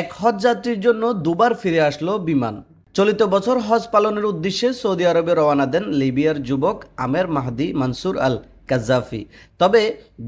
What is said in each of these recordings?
এক হজ যাত্রীর জন্য দুবার ফিরে আসলো বিমান। চলিত বছর হজ পালনের উদ্দেশ্যে সৌদি আরবে রওনা দেন লিবিয়ার যুবক আমের মাহদি মানসুর আল কাজাফি তবে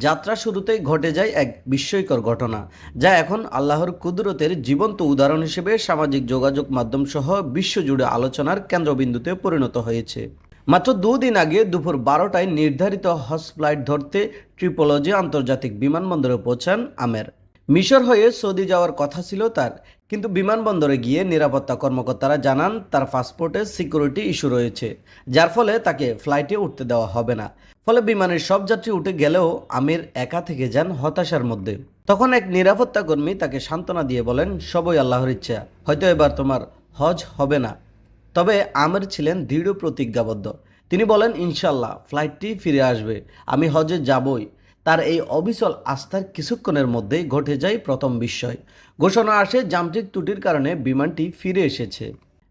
যাত্রা শুরুতেই ঘটে যায় এক বিস্ময়কর ঘটনা, যা এখন আল্লাহর কুদরতের জীবন্ত উদাহরণ হিসেবে সামাজিক যোগাযোগ মাধ্যম সহ বিশ্বজুড়ে আলোচনার কেন্দ্রবিন্দুতে পরিণত হয়েছে। মাত্র দুদিন আগে দুপুর বারোটায় নির্ধারিত হজ ফ্লাইট ধরতে ট্রিপোলজি আন্তর্জাতিক বিমানবন্দরে পৌঁছান আমের। মিশর হয়ে সৌদি যাওয়ার কথা ছিল তার। কিন্তু বিমানবন্দরে গিয়ে নিরাপত্তা কর্মকর্তারা জানান তার পাসপোর্টে সিকিউরিটি ইস্যু রয়েছে, যার ফলে তাকে ফ্লাইটে উঠতে দেওয়া হবে না। ফলে বিমানের সব যাত্রী উঠে গেলেও আমির একা থেকে যান হতাশার মধ্যে। তখন এক নিরাপত্তা কর্মী তাকে সান্ত্বনা দিয়ে বলেন, সবই আল্লাহর ইচ্ছা, হয়তো এবার তোমার হজ হবে না। তবে আমের ছিলেন দৃঢ় প্রতিজ্ঞাবদ্ধ। তিনি বলেন ইনশাল্লাহ ফ্লাইটটি ফিরে আসবে, আমি হজে যাবই। তার এই অবিচল আস্থার কিছুক্ষণের মধ্যেই ঘটে যায় প্রথম বিস্ময়। ঘোষণা আসে যান্ত্রিক ত্রুটির কারণে বিমানটি ফিরে এসেছে।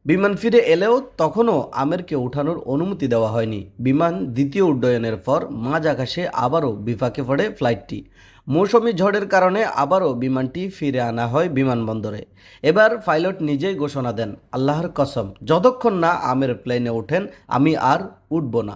বিমান ফিরে এলেও তখনও আমেরকে ওঠানোর অনুমতি দেওয়া হয়নি। বিমান দ্বিতীয় উড্ডয়নের পর মাঝ আকাশে আবারও বিপাকে পড়ে ফ্লাইটটি। মৌসুমি ঝড়ের কারণে আবারও বিমানটি ফিরে আনা হয় বিমানবন্দরে। এবার পাইলট নিজেই ঘোষণা দেন, আল্লাহর কসম, যতক্ষণ না আমের প্লেনে ওঠেন, আমি আর উঠব না।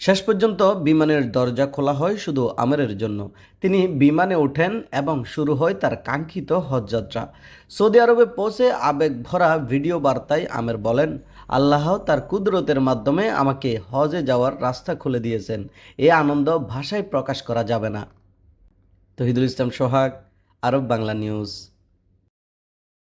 শেষ পর্যন্ত বিমানের দরজা খোলা হয় শুধু আমেরের জন্য। তিনি বিমানে ওঠেন এবং শুরু হয় তার কাঙ্ক্ষিত হজযাত্রা। সৌদি আরবে পৌঁছে আবেগ ভরা ভিডিও বার্তায় আমের বলেন, আল্লাহ তার কুদরতের মাধ্যমে আমাকে হজে যাওয়ার রাস্তা খুলে দিয়েছেন। এ আনন্দ ভাষায় প্রকাশ করা যাবে না। তহিদুল ইসলাম সোহাগ, আরব বাংলা নিউজ।